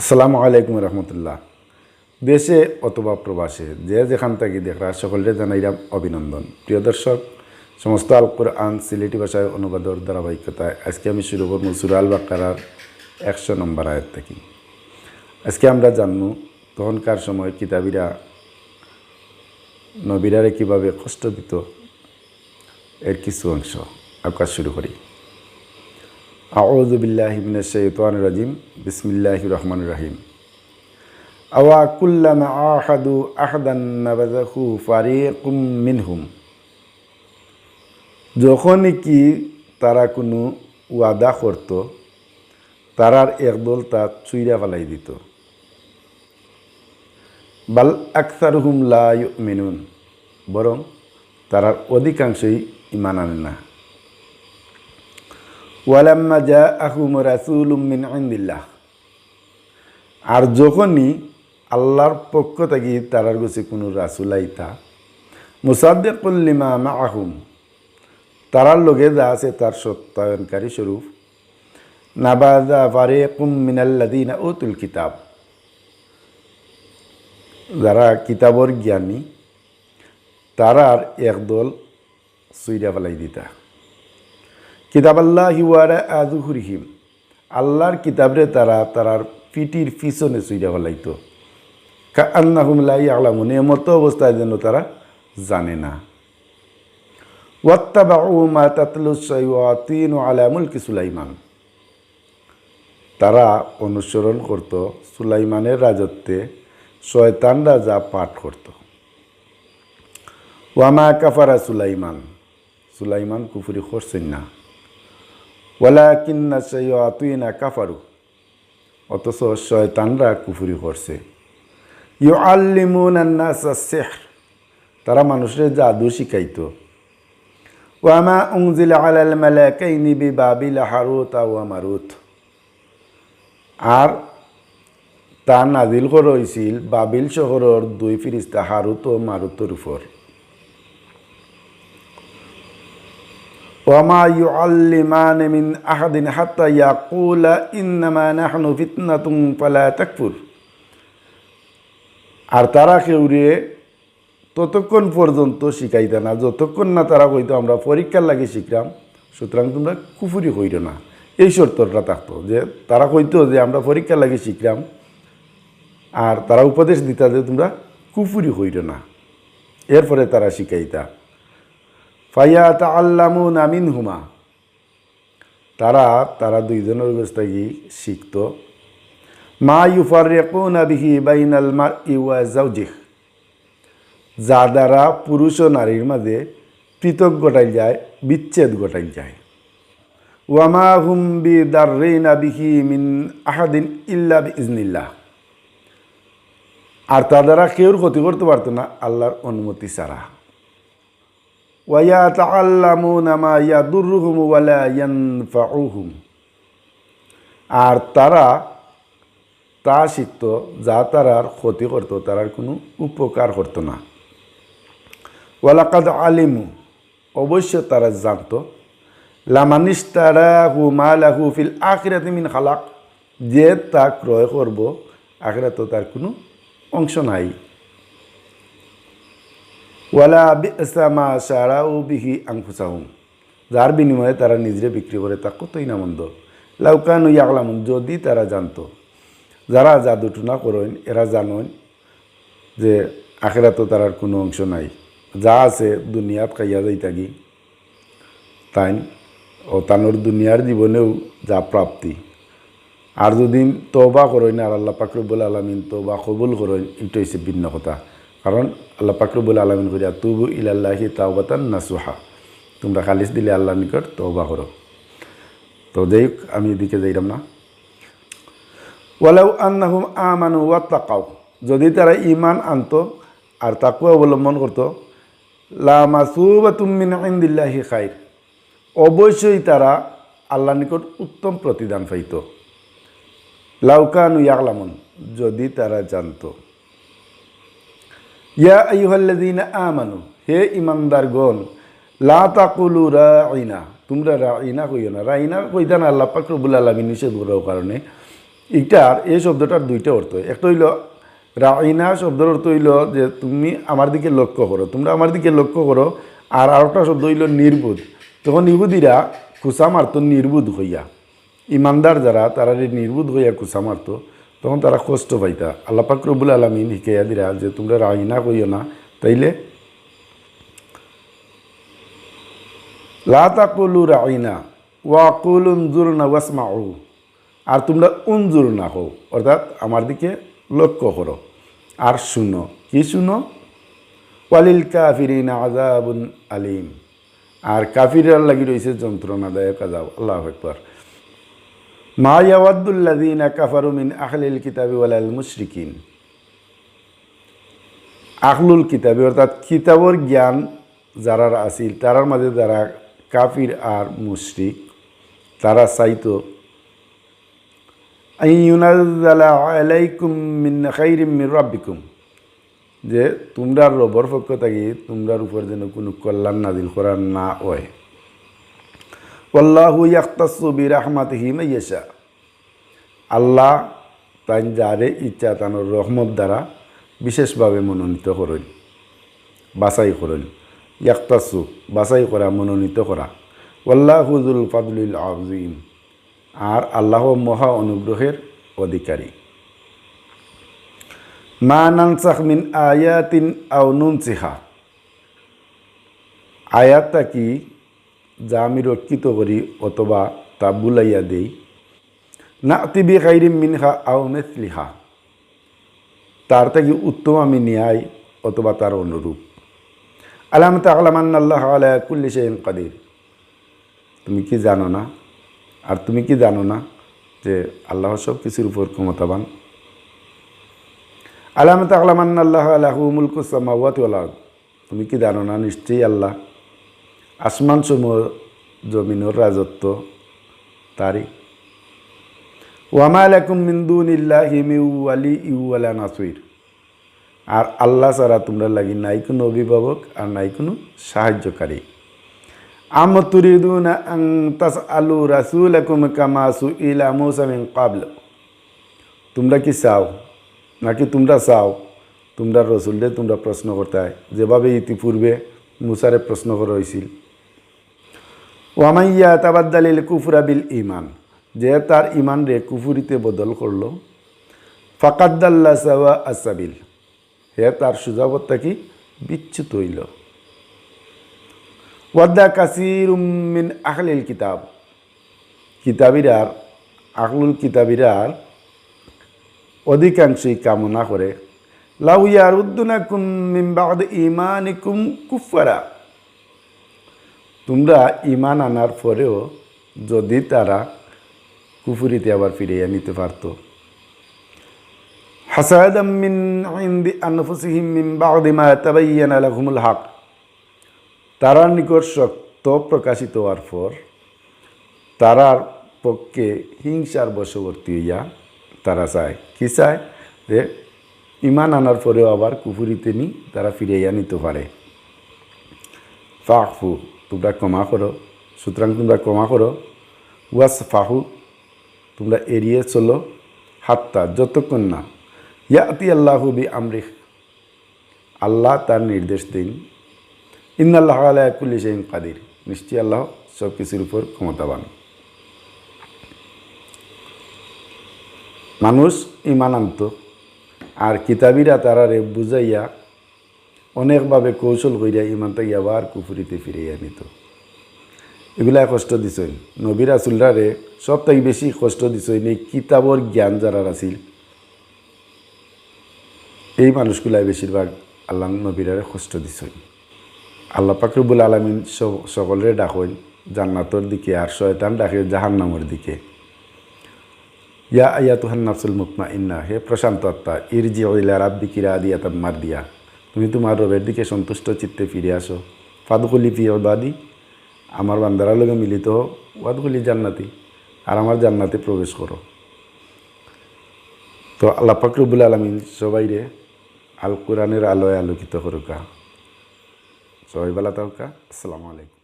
আসসালামু আলাইকুম রহমতুল্লাহ। দেশে অথবা প্রবাসে যে যেখান থেকে দেখরা, সকলকে জানাইলাম অভিনন্দন। প্রিয় দর্শক, সমস্ত আল কোরআন সিলেটি ভাষায় অনুবাদর ধারাবাহিকতায় আজকে আমি শুরু করব সুরাল বাকারার একশো নম্বর আয়াত থেকে। আজকে আমরা জানব তখনকার সময় কিতাবিরা নবীরারে কীভাবে কষ্ট দিত এর কিছু অংশ। আকাশ শুরু করি। আউযু বিল্লাহি মিনাশ শাইতানির রাজিম। বিসমিল্লাহির রহমানির রহিম। আওয়া কুল্লামা আহাদু আহাদান নাবাযাহু ফারিকুম মিনহুম। যখন কি তারা কোনো ওয়াদা করত, তারার একদল তা চুইরা ফেলাই দিত। বাল আকসারহুম লা ইউমিনুন। বরং তারার অধিকাংশই ইমান আনে না। ওয়ালাম্মা জা আহুম রাসুলুম মিন ইন্দিল্লাহ। আর যখনই আল্লাহর পক্ষ থেকে তারার কাছে কোনো রাসুল আইতা মুসাদ্দিকুল্লিমা মা আহুম তারার লগে যা আছে তার সত্যায়নকারী স্বরূপ। নাবাদা ফারে কুম মিনাল্লাদিনা উতুল কিতাব। যারা কিতাবর জ্ঞানী, তারার একদল সুইরা ফেলাই দিতা। কিতাব আল্লাহ হিওয়ারা আজুহুরিহিম আল্লাহর কিতাবরে তারা তারার পিটির পিছনে সুইরা ফেলাইতো। আন্নাহুম লাই আলামুন এমত অবস্থায় যেন তারা জানে না। ওয়াত্তাবাউ মা তাতলু শায়াতিন আলা মুলকি সুলাইমান। তারা অনুসরণ করত সুলাইমানের রাজত্বে, শয়তানরা রাজা পাঠ করত। ওয়ামা কাফারা সুলাইমান। সুলাইমান কুফুরি করছেন না। ওয়ালা কিন্না শায়াতিনা কাফারু। অথচ শয়তানরা কুফুরি করছে। ইউ আল্লিমুন আন্নাস সেহ তারা মানুষের জাদু শিখাইতো। ওয়ামা উংজিল আলাল মালাকাইনি বি বাবিল হারুত ওয়া মারুত। আর তা নাজিল করা হয়েছিল বাবিল শহরের দুই ফিরিস্তা হারুত ও মারুতর উপর। আর তারা কেউরে ততক্ষণ পর্যন্ত শিখাইতে না, যতক্ষণ না তারা কইতো আমরা পরীক্ষার লাগে শিখলাম সুতরাং তোমরা কুফুরি হইল না। এই শর্তটা থাকতো যে তারা কইতো যে আমরা পরীক্ষার লাগে শিখলাম আর তারা উপদেশ দিতা যে তোমরা কুফুরি হইল না। এরপরে তারা শিখাইতা। ফাইয়া তা আল্লামু নামিন হুমা তারা তারা দুইজনের অবস্থায় শিখত। মা ইউফার ইউফারিকুনা বিহি বাইনাল মার ইওয়া জাউজিহ যা দ্বারা পুরুষ ও নারীর মাঝে পৃথক ঘটাই যায়, বিচ্ছেদ ঘটাই যায়। ওয়ামা হুম বি দার্রিনা বিহি মিন আহাদিন ইল্লা ইজনিল্লাহ আর তা দ্বারা কেউর ক্ষতি করতে পারতো না আল্লাহর অনুমতি ছাড়া। ওয়া ওয়ালা আর তারা তা শিখত, যা তারার ক্ষতি করতো, তারার কোনো উপকার করতো না। ওয়ালাকাদ আলিমু অবশ্য তারা জানত লামানিস্তারা হু মালাহু ফিল আখিরাতে মিন খালাক, যে তা ক্রয় করব আখিরাতে তার কোনো অংশ নাই। ওয়ালা বিসামা সারাউ বিহি আংফুসাহুম যার বিনিময়ে তারা নিজে বিক্রি করে তা কতই না মন্দ। লাউকানু ইয়াকলামুন যদি তারা জানতো। যারা জাদুটুনা করেন, এরা জানেন যে আখেরাতো তারার কোনো অংশ নাই। যা আছে দুনিয়াত খাইয়া যাই থাকি তাই ও তানোর দুনিয়ার জীবনেও যা প্রাপ্তি। আর যদি তবা করেন, আর আল্লাহ পাকরবুল আলমিন তবা কবুল করেন, এটা হচ্ছে ভিন্ন কথা। কারণ আল্লাহ পাকরবুল আলমিন করিয়া তুবু ইলাল্লাহি তাওবাতান নাসুহা। তোমরা খালিস দিলে আল্লাহ নিকট তবা করো। তো যাই হোক, আমি এদিকে যাইলাম না। ওয়ালাউ আন্নাহুম আমানু তাকাও যদি তারা ইমান আনতো আর তাকে অবলম্বন করতো লামাসুবাতুম মিন ইন্দিল্লাহি খাইর। অবশ্যই তারা আল্লাহ নিকট উত্তম প্রতিদান পাইত। লাউকানু ইয়াকলামুন যদি তারা জানতো। ইয়া আইহাল্লাদিনা আমানু, হে ইমানদারগণ লা তাকুলু রাইনা, তোমরা রাইনা কইও না। রাইনা কইতা না, আল্লাহ পাক রব্বুল আলামিন নিষেধ করার কারণে। এটার এই শব্দটার দুইটা অর্থ। একটা হইল, রাইনা শব্দের অর্থ হইল যে তুমি আমার দিকে লক্ষ্য করো। তোমরা আমার দিকে লক্ষ্য করো। আর আরেকটা শব্দ হইল নির্বুধ। তখন ইহুদিরা কুসা মারত নির্বুধ হইয়া। ইমানদার যারা, তারা নির্বুধ হইয়া কুসা মারত তখন তারা কষ্ট পাইতা। আল্লাহ পাক রব্বুল আলমিন শিখাইয়া দিরা যে, তোমরা রাইনা কইও না। তাইলে লা তাকুলু রাইনা ওয়াকুল উনজুর না ওয়াসমাউ। আর তোমরা উনজুর না হও। অর্থাৎ আমার দিকে লক্ষ্য করো। আর শুনো। কি শুনো? ওয়ালিল কাফিরিন আজাবুন আলিম। আর কাফিরার লাগি রয়েছে যন্ত্রণাদায়ক আজাব আল্লাহ একবার মা ইয়াওয়াদ্দুল্লাযীনা কাফারু মিন আহলিল কিতাবি ওয়ালাল মুশরিকিন। আখলুল কিতাবি, অর্থাৎ কিতাবর জ্ঞান যারা আছিল তারার মাঝে যারা কাফির আর মুশরিক, তারা চাইতো মিন রাব্বিকুম যে তোমরা রবর পক্ষ থাকি তোমরার উপর যেন কোনো কল্যাণ নাজিল করার না হয়। মাইয়াশা আল্লাহ তাই যারে ইচ্ছা তানোর রহমত দ্বারা বিশেষভাবে মনোনীত করেন, বাছাই করেন। ইয়াক্তাসু বাছাই করা, মনোনীত করা। ওল্লাহুজুল ফাদুল আজিম আর আল্লাহ মহা অনুগ্রহের অধিকারী। মা নানসাখ মিন আয়াতিন আও নুনসিহা। আয়াতটা কি? যা আমি রক্ষিত করি অথবা তা বুলাইয়া দেই। না তিবি খাইরিম মিনহা আও মেসলিহা তার থেকে উত্তম আমি নিয়াই অথবা তার অনুরূপ। আলামত আলামান আল্লাহ আলা কুল্লি শাইন কাদির। তুমি কি জানো না? আর তুমি কি জানো না যে আল্লাহ সব কিছুর উপর ক্ষমতাবান? আলামত আলামান আল্লাহ আল্লাহু মুলকুসামাওয়াত তুমি কি জানো না? নিশ্চয়ই আল্লাহ আসমান সমূহ জমিনের রাজত্ব তারই ওয়ামা আলাকুম মিন্দুন মিউআলি ইউআলা নাসুইর আর আল্লাহ ছাড়া তোমরা লাগি নাই কোনো অভিভাবক আর নাই কোনো সাহায্যকারী আম তুরিদুনা আন তাসআলু রাসূলাকুম কামা সুইলা মূসা মিন ক্বাবল। তোমরা কি চাও? নাকি তোমরা চাও? তোমরা রসুলদের তোমরা প্রশ্ন করতে যেভাবে ইতিপূর্বে মুসারে প্রশ্ন করা হয়েছিল ওয়ামাইয়া তাবাদ্দালিল কুফরা বিল ইমান যে তার ইমান রে কুফুরিতে বদল করল ফাকাদ্দাল্লা সাওয়া আসাবিল হে তার সুজাবত্তা কি? বিচ্যুত হইল। ওয়াদ্দা কাসির মিন আখলিল কিতাব। কিতাবিরার আখলুল কিতাবিরার অধিকাংশই কামনা করে, লাউ ইয়ারুদ্দুনাকুম মিন বাদ ইমানিকুম কুফারা তোমরা ইমান আনার পরেও যদি তারা কুফুরিতে আবার ফিরিয়ে নিতে পারত। হক। তারার নিকট সত্য প্রকাশিত হওয়ার পর তারার পক্ষে হিংসার বশবর্তী হইয়া তারা চায়। কি চায়? যে ইমান আনার পরেও আবার কুফুরিতে নি তারা ফিরিয়ে নিতে পারে। ফাহফু তোমরা ক্ষমা করো। সুতরাং তোমরা ক্ষমা করো। ওয়াস ফাহু তোমরা এড়িয়ে চলো। হাত্তা, যতক্ষণ না। ইয়াতি আল্লাহু বি আমরিখ আল্লাহ তার নির্দেশ দিন। ইন্নাল্লাহ আল্লাহ কুল্লি শাইন কাদির। নিশ্চয়ই আল্লাহ সব কিছুর উপর ক্ষমতাবান। মানুষ ইমান আনত। আর কিতাবিরা তারারে বুঝাইয়া অনেকভাবে কৌশল করিয়া ইমানটাকে আবার কুফুরিতে ফিরিয়ে নিত। এগুলা কষ্ট দিছই নবীর আসুলরারে সব থেকে বেশি কষ্ট দিছই এই কিতাবর জ্ঞান যারা আছিল এই মানুষগুলাই বেশিরভাগ আল্লাহ নবীরারে কষ্ট দিছই আল্লাহ পাকরবুল আলমিন সকলের ডাকই জান্নাতর দিকে আর শয়তান ডাকে জাহান্নামের দিকে। ইয়া আয়া তুহান নাফসুল মুকমা ইন্না হে প্রশান্ত আত্মা ইরজি ইলা রাব্বিকিরা আদিয়া তাম্মার দিয়া তুমি তোমার রবের দিকে সন্তুষ্ট চিত্তে ফিরে আসো। ফাদুকুলি ফি বাদি আমার বান্দারা লগে মিলিত হো ওয়াদুকলি জান্নাতি, আর আমার জান্নাতে প্রবেশ করো। তো আল্লাহ ফাকরুবুল আলমিন সবাই রে আল কোরআনের আলোয় আলোকিত করুকা সবাই বেলা তাহকা আসসালামু আলাইকুম।